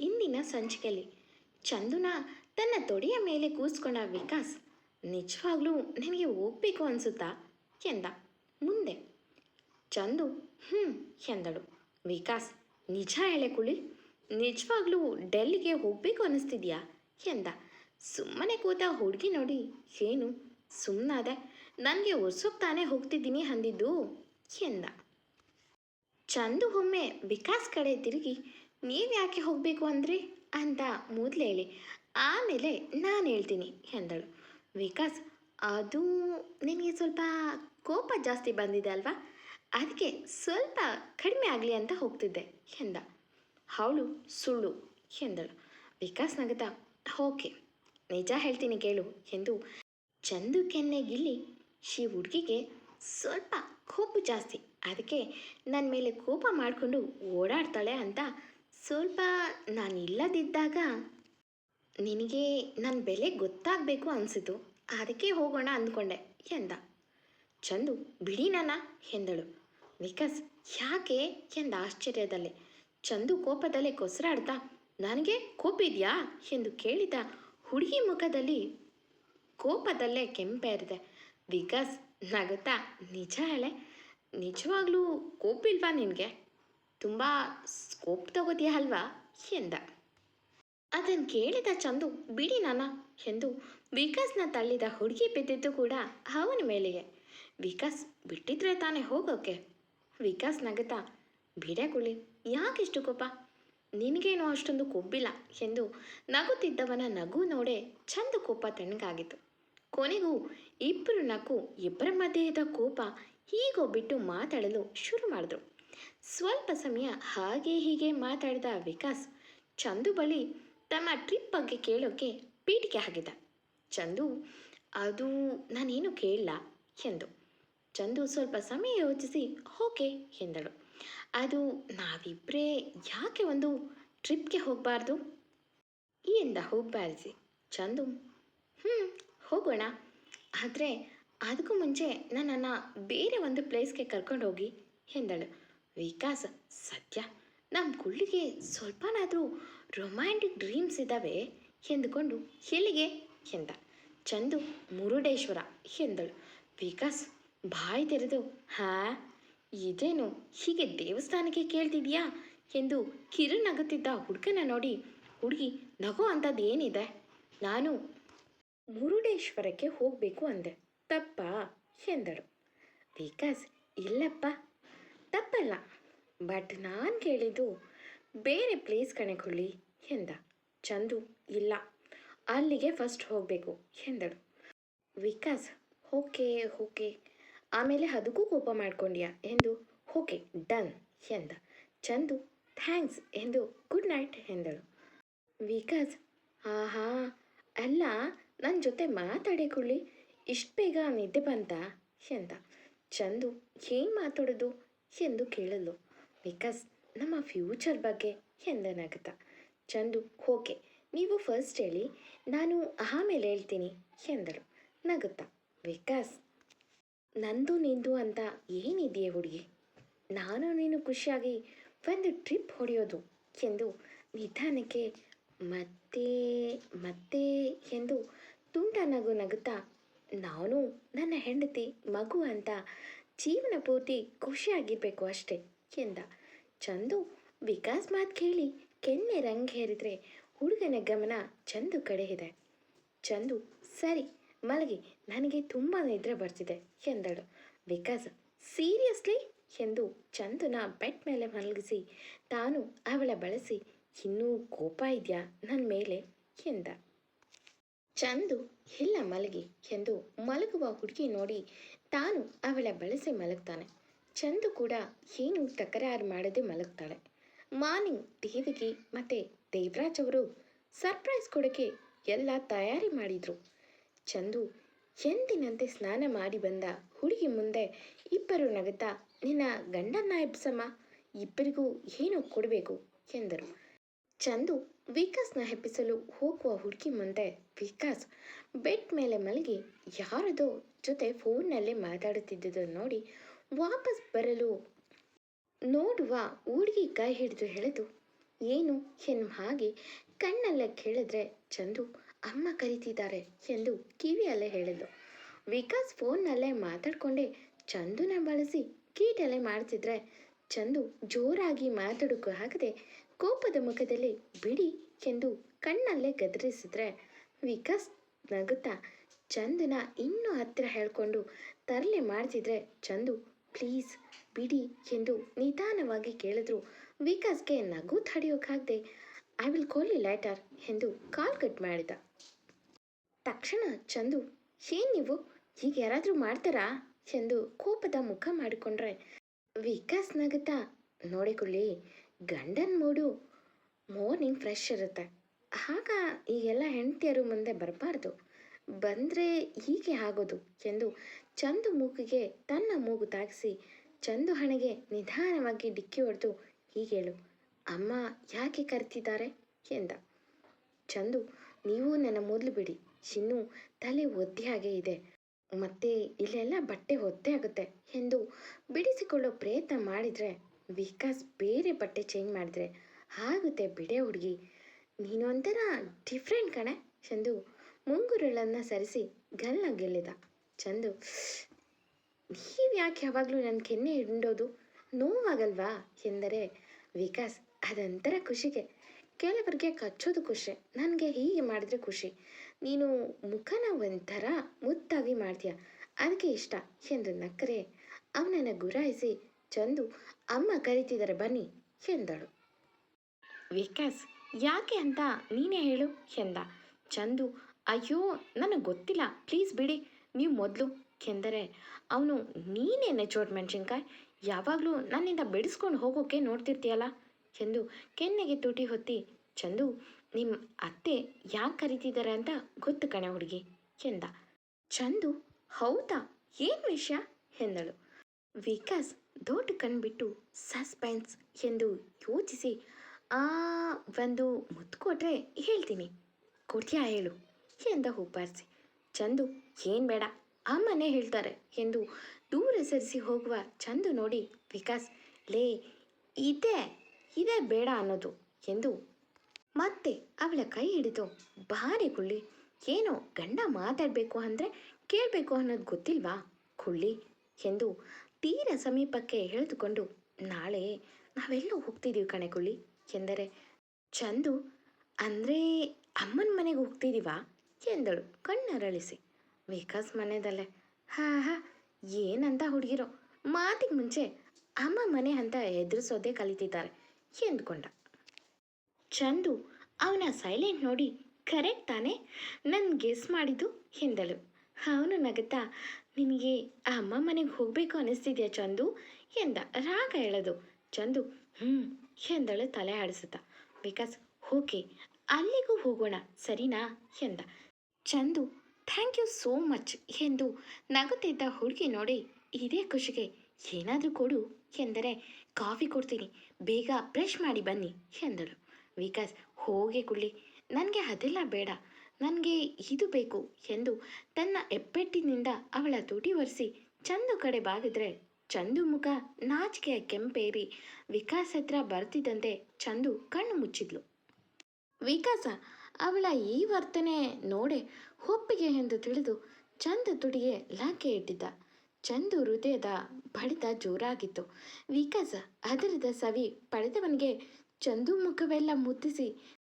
ಇಂದಿನ ಸಂಚಿಕೆಯಲ್ಲಿ ಚಂದುನ ತನ್ನ ತೊಡೆಯ ಮೇಲೆ ಕೂಸ್ಕೊಂಡ ವಿಕಾಸ್, ನಿಜವಾಗ್ಲೂ ನಿನಗೆ ಒಪ್ಪಬೇಕು ಅನಿಸುತ್ತಾ? ಎಂದ. ಮುಂದೆ. ಚಂದು ಹ್ಞೂ ಎಂದಳು. ವಿಕಾಸ್, ನಿಜ ಹೇಳೆ ಕುಳಿ. ನಿಜವಾಗ್ಲೂ ಡೆಲ್ಲಿಗೆ ಹೋಗಬೇಕು ಅನ್ನಿಸ್ತಿದ್ಯಾ ಎಂದ. ಸುಮ್ಮನೆ ಕೂತ ಹುಡುಗಿ ನೋಡಿ. ಏನು? ಸುಮ್ಮನಾದೆ ನನಗೆ ತಾನೇ ಹೋಗ್ತಿದ್ದೀನಿ ಅಂದಿದ್ದು? ಎಂದ. ಚಂದು ಒಮ್ಮೆ ವಿಕಾಸ್ ಕಡೆ ತಿರುಗಿ ನೀವು ಯಾಕೆ ಹೋಗಬೇಕು ಅಂದ್ರಿ? ಅಂತ ಮೊದಲು ಹೇಳಿ. ಆಮೇಲೆ ನಾನು ಹೇಳ್ತೀನಿ ಎಂದಳು. ವಿಕಾಸ್, ಅದು ನಿನಗೆ ಸ್ವಲ್ಪ ಕೋಪ ಜಾಸ್ತಿ ಬಂದಿದೆ ಅಲ್ವಾ? ಅದಕ್ಕೆ ಸ್ವಲ್ಪ ಕಡಿಮೆ ಆಗಲಿ ಅಂತ ಹೋಗ್ತಿದ್ದೆ ಎಂದ. ಅವಳು ಸುಳ್ಳು ಎಂದಳು. ವಿಕಾಸ್ ನಗದ ಓಕೆ, ನಿಜ ಹೇಳ್ತೀನಿ ಕೇಳು ಎಂದು ಚಂದು ಕೆನ್ನೆಗಿಲ್ಲಿ ಈ ಹುಡುಗಿಗೆ ಸ್ವಲ್ಪ ಕೋಪ ಜಾಸ್ತಿ. ಅದಕ್ಕೆ ನನ್ನ ಮೇಲೆ ಕೋಪ ಮಾಡಿಕೊಂಡು ಓಡಾಡ್ತಾಳೆ ಅಂತ ಸ್ವಲ್ಪ ನಾನು ಇಲ್ಲದಿದ್ದಾಗ ನಿನಗೆ ನನ್ನ ಬೆಲೆ ಗೊತ್ತಾಗಬೇಕು ಅನಿಸಿತು. ಅದಕ್ಕೆ ಹೋಗೋಣ ಅಂದ್ಕೊಂಡೆ, ಎಂದ. ಚಂದು, ಬಿಡಿ ನನ್ನ ಎಂದಳು. ವಿಕಾಸ್ ಯಾಕೆ? ಎಂದ ಆಶ್ಚರ್ಯದಲ್ಲಿ. ಚಂದು ಕೋಪದಲ್ಲೇ ಕೊಸರಾಡ್ತಾ, ನನಗೆ ಕೋಪ ಇದೆಯಾ? ಎಂದು ಕೇಳಿದ ಹುಡುಗಿ ಮುಖದಲ್ಲಿ ಕೋಪದಲ್ಲೇ ಕೆಂಪೇರಿದೆ ವಿಕಾಸ್ ನಗುತ್ತಾ, ನಿಜ ಹೇಳೆ, ನಿಜವಾಗ್ಲೂ ಕೋಪಿಲ್ವಾ ನಿನಗೆ? ತುಂಬ ಸ್ಕೋಪ್ ತಗೋತೀಯ ಅಲ್ವಾ? ಎಂದ. ಅದನ್ನು ಕೇಳಿದ ಚಂದು, ಬಿಡಿ ನಾನ, ಎಂದು ವಿಕಾಸ್ನ ತಳ್ಳಿದ ಹುಡುಗಿ ಬಿದ್ದಿದ್ದು ಕೂಡ ಅವನ ಮೇಲೆಗೆ ವಿಕಾಸ್ ಬಿಟ್ಟಿದ್ರೆ ತಾನೇ ಹೋಗೋಕೆ. ವಿಕಾಸ್ ನಗುತ್ತಾ, ಬಿಡೆ ಕುಳಿ ಯಾಕಿಷ್ಟು ಕೋಪ? ನಿನಗೇನೋ ಅಷ್ಟೊಂದು ಕೊಬ್ಬಿಲ್ಲ, ಎಂದು ನಗುತ್ತಿದ್ದವನ ನಗು ನೋಡೆ ಚಂದ ಕೋಪ ತಣ್ಣಗಾಗಿತ್ತು. ಕೊನೆಗೂ ಇಬ್ಬರು ನಕ್ಕು ಇಬ್ಬರ ಮಧ್ಯೆ ಇದ್ದ ಕೋಪ ಬಿಟ್ಟು ಮಾತಾಡಲು ಶುರು ಮಾಡಿದ್ರು. ಸ್ವಲ್ಪ ಸಮಯ ಹಾಗೆ ಹೀಗೆ ಮಾತಾಡಿದ ವಿಕಾಸ್ ಚಂದು ಬಳಿ ತಮ್ಮ ಟ್ರಿಪ್ ಬಗ್ಗೆ ಕೇಳೋಕೆ ಪೀಠಿಕೆ ಹಾಕಿದ ಚಂದು, ಅದು ನಾನೇನು ಕೇಳಲ್ಲ ಎಂದು. ಚಂದು ಸ್ವಲ್ಪ ಸಮಯ ಯೋಚಿಸಿ, ಓಕೆ, ಎಂದಳು. ಅದು ನಾವಿಬ್ಬರೇ ಯಾಕೆ ಒಂದು ಟ್ರಿಪ್ಗೆ ಹೋಗಬಾರ್ದು? ಎಂದ ಹೋಗಬಾರಿಸಿ ಚಂದು ಹ್ಞೂ ಹೋಗೋಣ. ಆದರೆ ಅದಕ್ಕೂ ಮುಂಚೆ ನನ್ನನ್ನು ಬೇರೆ ಒಂದು ಪ್ಲೇಸ್ಗೆ ಕರ್ಕೊಂಡು ಹೋಗಿ ಎಂದಳು. ವಿಕಾಸ ಸತ್ಯ. ನಮ್ಮ ಕುಳ್ಳಿಗೆ ಸ್ವಲ್ಪನಾದರೂ ರೊಮ್ಯಾಂಟಿಕ್ ಡ್ರೀಮ್ಸ್ ಇದ್ದಾವೆ ಎಂದುಕೊಂಡು ಎಲ್ಲಿಗೆ? ಎಂದ. ಚಂದು ಮುರುಡೇಶ್ವರ ಎಂದಳು. ವಿಕಾಸ್, ಬಾಯಿ ತೆರೆದು, ಹಾ? ಇದೇನು ಹೀಗೆ ದೇವಸ್ಥಾನಕ್ಕೆ ಕೇಳ್ತಿದ್ಯಾ? ಎಂದು ಕಿರು ನಗುತ್ತಿದ್ದ ಹುಡುಗನ ನೋಡಿ ಹುಡುಗಿ, ನಗೋ ಅಂಥದ್ದು ಏನಿದೆ ನಾನು ಮುರುಡೇಶ್ವರಕ್ಕೆ ಹೋಗಬೇಕು ಅಂದೆ. ತಪ್ಪಾ? ಎಂದಳು. ವಿಕಾಸ್, ಇಲ್ಲಪ್ಪ ತಪ್ಪಲ್ಲ. ಬಟ್ ನಾನು ಕೇಳಿದ್ದು ಬೇರೆ ಪ್ಲೇಸ್ ಕಣಕೊಳ್ಳಿ ಎಂದ. ಚಂದು ಇಲ್ಲ. ಅಲ್ಲಿಗೆ ಫಸ್ಟ್ ಹೋಗಬೇಕು ಎಂದಳು. Vikas, okay okay. ಆಮೇಲೆ ಅದಕ್ಕೂ ಕೋಪ ಮಾಡ್ಕೊಂಡ್ಯಾ ಎಂದು ಓಕೆ, ಡನ್ ಎಂದ. ಚಂದು, ಥ್ಯಾಂಕ್ಸ್ ಎಂದು ಗುಡ್ ನೈಟ್ ಎಂದಳು. ವಿಕಾಸ್, ಆಹಾ, ಅಲ್ಲ ನನ್ನ ಜೊತೆ ಮಾತಾಡಿಕೊಳ್ಳಿ. ಇಷ್ಟು ಬೇಗ ನಿದ್ದೆ ಬಂತ ಎಂದ. ಚಂದು, ಏನು ಮಾತಾಡೋದು? ಎಂದು ಕೇಳಲು, ಬಿಕಾಸ್ ನಮ್ಮ ಫ್ಯೂಚರ್ ಬಗ್ಗೆ ಎಂದ ನಗತ ಚಂದು, ಓಕೆ, ನೀವು ಫಸ್ಟ್ ಹೇಳಿ, ನಾನು ಆಮೇಲೆ ಹೇಳ್ತೀನಿ, ಎಂದಳು. ನಗುತ್ತಾ ವಿಕಾಸ್ ನಂದು ನಿಂದು ಅಂತ ಏನಿದೆಯೇ ಹುಡುಗಿ, ನಾನು ನೀನು ಖುಷಿಯಾಗಿ ಒಂದು ಟ್ರಿಪ್ ಹೊಡೆಯೋದು, ಎಂದು ನಿಧಾನಕ್ಕೆ ಮತ್ತೆ ಮತ್ತೆ ಎಂದು ತುಂಟ ನಗು ನಗುತ್ತಾ, ನಾನು ನನ್ನ ಹೆಂಡತಿ, ಮಗು ಅಂತ ಜೀವನ ಪೂರ್ತಿ ಖುಷಿಯಾಗಿರ್ಬೇಕು ಅಷ್ಟೇ ಎಂದ. ಚಂದು, ವಿಕಾಸ್ ಮಾತು ಕೇಳಿ ಕೆನ್ನೆ ರಂಗೇರಿದ್ರೆ ಹುಡುಗನ ಗಮನ ಚಂದು ಕಡೆ ಇದೆ. ಚಂದು, ಸರಿ, ಮಲಗಿ, ನನಗೆ ತುಂಬ ನಿದ್ರೆ ಬರ್ತಿದೆ ಎಂದಳು. ವಿಕಾಸ್, ಸೀರಿಯಸ್ಲಿ? ಎಂದು ಚಂದುನ ಬೆಟ್ ಮೇಲೆ ಮಲಗಿಸಿ, ತಾನು ಅವಳ ಬಳಸಿ, ಇನ್ನೂ ಕೋಪ ಇದೆಯಾ ನನ್ನ ಮೇಲೆ? ಎಂದ. ಚಂದು ಎಲ್ಲ ಮಲಗಿ ಎಂದು ಮಲಗುವ ಹುಡುಗಿ ನೋಡಿ ತಾನು ಅವಳ ಬಳಸಿ ಮಲಗ್ತಾನೆ. ಚಂದು ಕೂಡ ಏನು ತಕರಾರು ಮಾಡದೆ ಮಲಗ್ತಾಳೆ. ಮಾರ್ನಿಂಗ್ ದೇವಿಗೆ ಮತ್ತು ದೇವರಾಜ್ ಅವರು ಸರ್ಪ್ರೈಸ್ ಕೊಡೋಕ್ಕೆ ಎಲ್ಲ ತಯಾರಿ ಮಾಡಿದರು. ಚಂದು ಎಂದಿನಂತೆ ಸ್ನಾನ ಮಾಡಿ ಬಂದ ಹುಡುಗಿ ಮುಂದೆ ಇಬ್ಬರು ನಗುತ್ತಾ, ನಿನ್ನ ಗಂಡನ್ನ ಎಬ್ಸಮ್ಮ, ಇಬ್ಬರಿಗೂ ಏನು ಕೊಡಬೇಕು? ಎಂದರು. ಚಂದು ವಿಕಾಸ್ನ ಹೆಪ್ಪಿಸಲು ಹೋಗುವ ಹುಡುಗಿ ಮುಂದೆ ವಿಕಾಸ್ ಬೆಡ್ ಮೇಲೆ ಮಲಗಿ ಯಾರದೋ ಜೊತೆ ಫೋನ್ನಲ್ಲೇ ಮಾತಾಡುತ್ತಿದ್ದುದನ್ನು ನೋಡಿ ವಾಪಸ್ ಬರಲು ನೋಡುವ ಹುಡುಗಿ ಕೈ ಹಿಡಿದು ಹೇಳಿದು, ಏನು ಎನ್ನುವ ಹಾಗೆ ಕಣ್ಣಲ್ಲೇ ಕೇಳಿದ್ರೆ ಚಂದು ಅಮ್ಮ ಕರೀತಿದ್ದಾರೆ ಎಂದು ಕಿವಿಯಲ್ಲೇ ಹೇಳಿದ್ಲು ವಿಕಾಸ್ ಫೋನ್ನಲ್ಲೇ ಮಾತಾಡಿಕೊಂಡೆ ಚಂದುನ ಬಳಸಿ ಕೀಟಲೆ ಮಾಡ್ತಿದ್ರೆ ಚಂದು ಜೋರಾಗಿ ಮಾತಾಡೋಕ್ಕೂ ಆಗದೆ ಕೋಪದ ಮುಖದಲ್ಲಿ ಬಿಡಿ ಎಂದು ಕಣ್ಣಲ್ಲೇ ಗದರಿಸಿದ್ರೆ. ವಿಕಾಸ್ ನಗುತ್ತಾ, ಚಂದನ ಇನ್ನೂ ಹತ್ತಿರ ಹೇಳ್ಕೊಂಡು ತರಲೆ ಮಾಡ್ತಿದ್ರೆ ಚಂದು, ಪ್ಲೀಸ್ ಬಿಡಿ ಎಂದು ನಿಧಾನವಾಗಿ ಕೇಳಿದ್ರು. ವಿಕಾಸ್ಗೆ ನಗು ತಡೆಯೋಕ್ಕಾಗದೆ I will call you later ಎಂದು ಕಾಲ್ ಕಟ್ ಮಾಡಿದ. ತಕ್ಷಣ ಚಂದು, ಏನ್ ನೀವು? ಈಗ ಯಾರಾದರೂ ಮಾಡ್ತಾರಾ? ಎಂದು ಕೋಪದ ಮುಖ ಮಾಡಿಕೊಂಡ್ರೆ. ವಿಕಾಸ್ ನಗುತ್ತಾ ನೋಡಿಕೊಳ್ಳಿ ಗಂಡನ ಮೂಡು ಮಾರ್ನಿಂಗ್ ಫ್ರೆಶ್ ಇರುತ್ತೆ. ಆಗ ಈಗೆಲ್ಲ ಹೆಂಡತಿಯರು ಮುಂದೆ ಬರಬಾರ್ದು. ಬಂದರೆ ಹೀಗೆ ಆಗೋದು ಎಂದು ಚಂದು ಮೂಗಿಗೆ ತನ್ನ ಮೂಗು ತಾಗಿಸಿ ಚಂದು ಹಣೆಗೆ ನಿಧಾನವಾಗಿ ಡಿಕ್ಕಿ ಹೊಡೆದು ಹೀಗೇಳು ಅಮ್ಮ, ಯಾಕೆ ಕರೆತಿದ್ದಾರೆ? ಎಂದ. ಚಂದು, ನೀವು ನನ್ನ ಮೊದಲು ಬಿಡಿ. ಇನ್ನು ತಲೆ ಒದ್ದೆ ಹಾಗೆ ಇದೆ. ಮತ್ತೆ ಇಲ್ಲೆಲ್ಲ ಬಟ್ಟೆ ಒದ್ದೆ ಆಗುತ್ತೆ. ಎಂದು ಬಿಡಿಸಿಕೊಳ್ಳೋ ಪ್ರಯತ್ನ ಮಾಡಿದರೆ ವಿಕಾಸ್ ಬೇರೆ ಬಟ್ಟೆ ಚೇಂಜ್ ಮಾಡಿದ್ರೆ ಆಗುತ್ತೆ ಬಿಡೆ ಹುಡುಗಿ. ನೀನು ಒಂಥರ ಡಿಫ್ರೆಂಟ್ ಕಣೆ, ಚಂದು. ಮುಂಗುರುಳನ್ನು ಸರಿಸಿ ಗಲ್ಲ ಗೆಲ್ಲಿದ. ಚಂದು. ನೀವು ಯಾಕೆ ಯಾವಾಗಲೂ ನನ್ನ ಕೆನ್ನೆ ಹಿಂಡೋದು? ನೋವಾಗಲ್ವಾ? ಎಂದರೆ ವಿಕಾಸ್ ಅದೊಂಥರ ಖುಷಿಗೆ. ಕೆಲವರಿಗೆ ಕಚ್ಚೋದು ಖುಷಿ, ನನಗೆ ಹೀಗೆ ಮಾಡಿದ್ರೆ ಖುಷಿ. ನೀನು ಮುಖನ ಒಂಥರ ಮುದ್ದಾಗಿ ಮಾಡ್ತೀಯ. ಅದಕ್ಕೆ ಇಷ್ಟ, ಎಂದು ನಕ್ಕರೆ. ಅವನನ್ನು ಗುರಾಯಿಸಿ, ಚಂದು ಅಮ್ಮ ಕರೀತಿದ್ದಾರೆ, ಬನ್ನಿ, ಎಂದಳು. ವಿಕಾಸ್, ಯಾಕೆ ಅಂತ ನೀನೇ ಹೇಳು, ಎಂದ. ಚಂದು, ಅಯ್ಯೋ, ನನಗೆ ಗೊತ್ತಿಲ್ಲ, ಪ್ಲೀಸ್ ಬಿಡಿ. ನೀವು ಮೊದಲು ಎಂದರೆ, ಅವನು ನೀನೇ ನೆಚ್ಚೋಟ್ ಮೆಣಸಿನ್ಕಾಯಿ? ಯಾವಾಗಲೂ ನನ್ನಿಂದ ಬಿಡಿಸ್ಕೊಂಡು ಹೋಗೋಕೆ ನೋಡ್ತಿರ್ತೀಯಲ್ಲ, ಎಂದು ಕೆನ್ನೆಗೆ ತುಟಿ ಹೊತ್ತಿ, ಚಂದು ನಿಮ್ಮ ಅತ್ತೆ ಯಾಕೆ ಕರೀತಿದ್ದಾರೆ ಅಂತ ಗೊತ್ತು ಕಣೆ ಹುಡುಗಿ, ಎಂದ. ಚಂದು, ಹೌದಾ, ಏನು ವಿಷಯ, ಎಂದಳು. ವಿಕಾಸ್ ದೊಡ್ಡ ಕಣ್ಬಿಟ್ಟು ಸಸ್ಪೆನ್ಸ್ ಎಂದು ಯೋಚಿಸಿ, ಆ, ಒಂದು ಮುತ್ತು ಕೊಟ್ರೆ ಹೇಳ್ತೀನಿ. ಕೊಡ್ತೀಯಾ ಹೇಳು? ಎಂದ ಹುಬ್ಬಾರಿಸಿ. ಚಂದು, ಏನು ಬೇಡ. ಅಮ್ಮನೇ ಹೇಳ್ತಾರೆ ಎಂದು ದೂರ ಸರಿಸಿ ಹೋಗುವ ಚಂದು ನೋಡಿ ವಿಕಾಸ್, ಲೇ, ಇದೇ ಇದೇ ಬೇಡ ಅನ್ನೋದು ಎಂದು ಮತ್ತೆ ಅವಳ ಕೈ ಹಿಡಿದು ಭಾರಿ ಕುಳ್ಳಿ, ಏನೋ ಗಂಡ ಮಾತಾಡಬೇಕು ಅಂದರೆ ಕೇಳಬೇಕು ಅನ್ನೋದು ಗೊತ್ತಿಲ್ವಾ ಕುಳ್ಳಿ? ಎಂದು ತೀರ ಸಮೀಪಕ್ಕೆ ಎಳೆದುಕೊಂಡು, ನಾಳೆ ನಾವೆಲ್ಲೋ ಹೋಗ್ತಿದ್ದೀವಿ ಕಣೆ ಕುಳ್ಳಿ ಎಂದರೆ, ಚಂದು ಅಂದರೆ ಅಮ್ಮನ ಮನೆಗೆ ಹೋಗ್ತಿದ್ದೀವಾ ಎಂದಳು ಕಣ್ಣರಳಿಸಿ. ವಿಕಾಸ್ ಮನೆಯದಲ್ಲೇ ಹಾ ಹಾ, ಏನಂತ ಹುಡುಗಿರೋ. ಮಾತಿಗೆ ಮುಂಚೆ ಅಮ್ಮ ಮನೆ ಅಂತ ಎದುರಿಸೋದೇ ಕಲಿತಿದ್ದಾರೆ, ಎಂದುಕೊಂಡ. ಚಂದು ಅವನ ಸೈಲೆಂಟ್ ನೋಡಿ, ಕರೆಕ್ಟ್ ತಾನೇ? ನನ್ನ ಗೆಸ್ ಮಾಡಿದ್ದು? ಎಂದಳು. ಅವನು ನಗುತ್ತಾ ನಿನಗೆ ಆ ಅಮ್ಮ ಮನೆಗೆ ಹೋಗಬೇಕು ಅನ್ನಿಸ್ತಿದ್ಯಾ ಚಂದು? ಎಂದ ರಾಗ ಹೇಳೋದು ಚಂದು ಹ್ಞೂ ಎಂದಳು ತಲೆ ಆಡಿಸುತ್ತ. ಬಿಕಾಸ್, ಓಕೆ, ಅಲ್ಲಿಗೂ ಹೋಗೋಣ, ಸರಿನಾ? ಎಂದ. Chandu, thank you so much ಎಂದು ನಗುತ್ತಿದ್ದ ಹುಡುಗಿ ನೋಡಿ ಇದೇ ಖುಷಿಗೆ ಏನಾದರೂ ಕೊಡು ಎಂದರೆ ಕಾಫಿ ಕೊಡ್ತೀನಿ, ಬೇಗ ಬ್ರಷ್ ಮಾಡಿ ಬನ್ನಿ ಎಂದಳು. ವಿಕಾಸ್, ಹೋಗಿ ಕುಳ್ಳಿ, ನನಗೆ ಅದೆಲ್ಲ ಬೇಡ. ನನಗೆ ಇದು ಬೇಕು ಎಂದು ತನ್ನ ಎಪ್ಪೆಟ್ಟಿನಿಂದ ಅವಳ ತುಟಿ ಒರೆಸಿ ಚಂದು ಕಡೆ ಬಾಗಿದ್ರೆ ಚಂದು ಮುಖ ನಾಚಿಕೆಯ ಕೆಂಪೇರಿ ವಿಕಾಸ್ ಹತ್ರ ಬರ್ತಿದ್ದಂತೆ ಚಂದು ಕಣ್ಣು ಮುಚ್ಚಿದ್ಲು. ವಿಕಾಸ, ಅವಳ ಈ ವರ್ತನೆ ನೋಡೆ ಒಪ್ಪಿಗೆ ಎಂದು ತಿಳಿದು ಚಂದ ತುಡಿಗೆ ಲಾಕೆ ಇಟ್ಟಿದ್ದ. ಚಂದು ಹೃದಯದ ಬಡಿತ ಜೋರಾಗಿತ್ತು. ವಿಕಾಸ ಅದರದ ಸವಿ ಪಡೆದವನಿಗೆ ಚಂದು ಮುಖವೆಲ್ಲ ಮುತ್ತಿಸಿ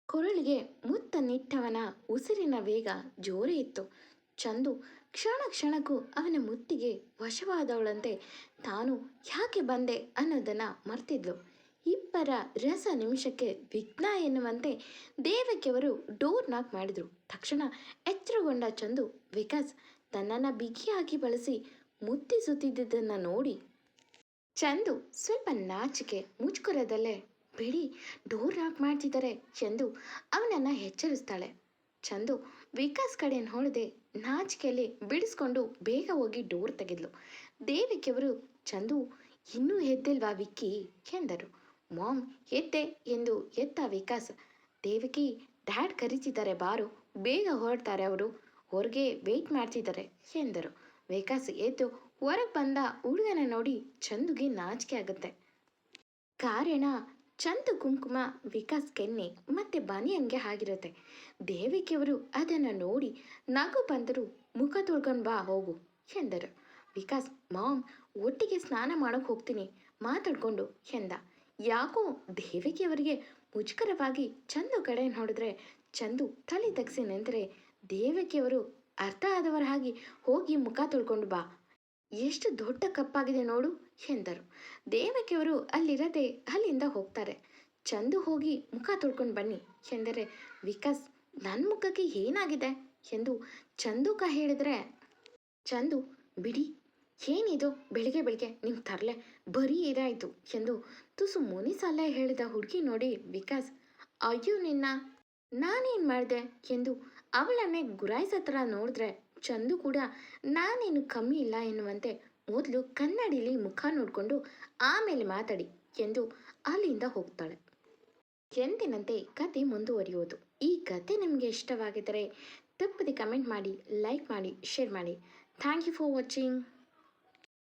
ಕೊರಳಿಗೆ ಮುತ್ತ ನಿಟ್ಟವನ ಉಸಿರಿನ ವೇಗ ಜೋರೇ ಇತ್ತು. ಚಂದು ಕ್ಷಣ ಕ್ಷಣಕ್ಕೂ ಅವನ ಮುತ್ತಿಗೆ ವಶವಾದವಳಂತೆ ತಾನು ಯಾಕೆ ಬಂದೆ ಅನ್ನೋದನ್ನು ಮರ್ತಿದ್ಲು. ಇಬ್ಬರ ರಸ ನಿಮಿಷಕ್ಕೆ ವಿಘ್ನ ಎನ್ನುವಂತೆ ದೇವಕಿಯವರು ಡೋರ್ ನಾಕ್ ಮಾಡಿದರು. ತಕ್ಷಣ ಎಚ್ಚರಗೊಂಡ ಚಂದು, ವಿಕಾಸ್, ತನ್ನನ್ನು ಬಿಗಿಯಾಗಿ ಬಳಸಿ ಮುತ್ತಿಸುತ್ತಿದ್ದುದನ್ನು ನೋಡಿ. ಚಂದು ಸ್ವಲ್ಪ ನಾಚಿಕೆ ಮುಜುಗರದಲ್ಲೇ ಬಿಡಿ ಡೋರ್ ನಾಕ್ ಮಾಡ್ತಿದ್ದಾರೆ ಚಂದು. ಅವನನ್ನು ಎಚ್ಚರಿಸ್ತಾಳೆ. ಚಂದು, ವಿಕಾಸ್ ಕಡೆ ನೋಡದೆ ನಾಚಿಕೆಯಲ್ಲಿ ಬಿಡಿಸ್ಕೊಂಡು ಬೇಗ ಹೋಗಿ ಡೋರ್ ತೆಗೆದ್ಲು. ದೇವಿಕೆಯವರು ಚಂದು, ಇನ್ನೂ ಎದ್ದಿಲ್ವಾ ವಿಕ್ಕಿ? ಎಂದರು. ಮಾಮ್ ಎದ್ದೆ, ಎಂದು ಎತ್ತ ವಿಕಾಸ್. ದೇವಿಕಿ, ಡ್ಯಾಡ್ ಕರೀತಿದ್ದಾರೆ ಬಾರು, ಬೇಗ ಹೊರಡ್ತಾರೆ ಅವರು, ಹೊರಗೆ ವೆಯ್ಟ್ ಮಾಡ್ತಿದ್ದಾರೆ, ಎಂದರು. ವಿಕಾಸ್ ಎದ್ದು ಹೊರಗೆ ಬಂದ ಹುಡುಗನ ನೋಡಿ ಚಂದುಗೆ ನಾಚಿಕೆ ಆಗುತ್ತೆ. ಕಾರಣ ಚಂದು ಕುಂಕುಮ, ವಿಕಾಸ್ ಕೆನ್ನೆ ಮತ್ತೆ ಬನಿಯನ್ಗೆ ಆಗಿರುತ್ತೆ. ದೇವಿಕೆಯವರು ಅದನ್ನು ನೋಡಿ ನಗು ಬಂದರು ಮುಖ ತೊಳ್ಕೊಂಡು ಬಾ, ಹೋಗು ಎಂದರು. ವಿಕಾಸ್, ಮಾಮ್, ಒಟ್ಟಿಗೆ ಸ್ನಾನ ಮಾಡೋಕೆ ಹೋಗ್ತೀನಿ, ಮಾತಾಡ್ಕೊಂಡು ಎಂದ. ಯಾಕೋ ದೇವಿಕೆಯವರಿಗೆ ಮುಜುಗರವಾಗಿ ಚಂದು ಕಡೆ ನೋಡಿದ್ರೆ ಚಂದು ತಲೆ ತಗ್ಸಿ ನಿಂತರೆ ದೇವಿಕೆಯವರು ಅರ್ಥ ಆದವರ ಹಾಗೆ ಹೋಗಿ ಮುಖ ತೊಳ್ಕೊಂಡು ಬಾ. ಎಷ್ಟು ದೊಡ್ಡ ಕಪ್ಪಾಗಿದೆ ನೋಡು. ಎಂದರು. ದೇವಕಿಯವರು ಅಲ್ಲಿರದೆ ಅಲ್ಲಿಂದ ಹೋಗ್ತಾರೆ. ಚಂದು ಹೋಗಿ ಮುಖ ತೊಳ್ಕೊಂಡು ಬನ್ನಿ ಎಂದರೆ, ವಿಕಾಸ್ ನನ್ನ ಮುಖಕ್ಕೆ ಏನಾಗಿದೆ? ಎಂದು ಚಂದುಕ ಹೇಳಿದರೆ, ಚಂದು, ಬಿಡಿ, ಏನಿದು? ಬೆಳಿಗ್ಗೆ ಬೆಳಿಗ್ಗೆ ನಿಮ್ಮ ತರಲೆ ಬರೀ ಇದಾಯಿತು ಎಂದು ತುಸು ಮುನಿಸಲ್ಲೇ ಹೇಳಿದ ಹುಡುಗಿ ನೋಡಿ ವಿಕಾಸ್, ಅಯ್ಯೋ ನಿನ್ನ, ನಾನೇನು ಮಾಡಿದೆ? ಎಂದು ಅವಳನ್ನೇ ಗುರಾಯಿಸೋ ಥರ ನೋಡಿದ್ರೆ ಚಂದು ಕೂಡ ನಾನೇನು ಕಮ್ಮಿ ಇಲ್ಲ ಎನ್ನುವಂತೆ ಮೊದಲು ಕನ್ನಡಿಲಿ ಮುಖ ನೋಡಿಕೊಂಡು ಆಮೇಲೆ ಮಾತಾಡಿ ಎಂದು ಅಲ್ಲಿಂದ ಹೋಗ್ತಾಳೆ. ಎಂದಿನಂತೆ ಕತೆ ಮುಂದುವರಿಯುವುದು ಈ ಕತೆ ನಿಮಗೆ ಇಷ್ಟವಾಗಿದ್ದರೆ ತಪ್ಪದೆ ಕಮೆಂಟ್ ಮಾಡಿ, ಲೈಕ್ ಮಾಡಿ, ಶೇರ್ ಮಾಡಿ. Thank you for watching.